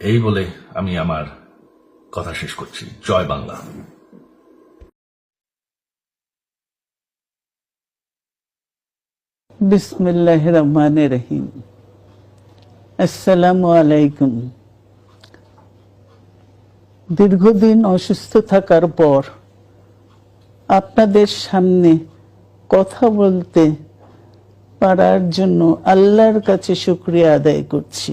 এই বলে আমি আমার কথা শেষ করছি। জয় বাংলা। বিসমিল্লাহ রহমান রহিম আসসালামু আলাইকুম। দীর্ঘদিন অসুস্থ থাকার পর আপনাদের সামনে কথা বলতে পারার জন্য আল্লাহর কাছে শুক্রিয়া আদায় করছি।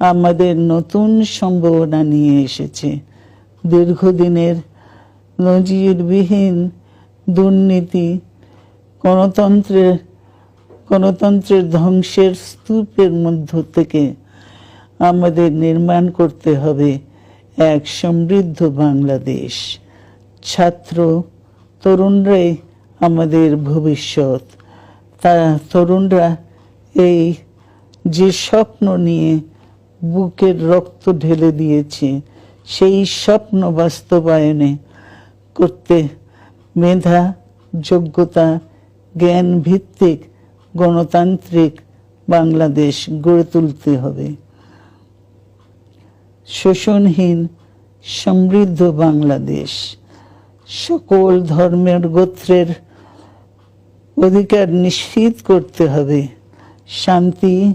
আমাদের নতুন সম্ভাবনা নিয়ে এসেছে। দীর্ঘদিনের নজিরবিহীন দুর্নীতি গণতন্ত্রের গণতন্ত্রের ধ্বংসের স্তূপের মধ্য থেকে আমাদের নির্মাণ করতে হবে এক সমৃদ্ধ বাংলাদেশ। ছাত্র তরুণরাই আমাদের ভবিষ্যৎ। তা তরুণরা এই যে স্বপ্ন নিয়ে বুকের রক্ত ঢেলে দিয়েছে। সেই স্বপ্ন বাস্তবায়নে করতে মেধা, যোগ্যতা জ্ঞান ভিত্তিক গণতান্ত্রিক বাংলাদেশ গড়ে তুলতে হবে। শোষণহীন, সমৃদ্ধ বাংলাদেশ। সকল ধর্মের গোত্রের অধিকার নিশ্চিত করতে হবে। শান্তি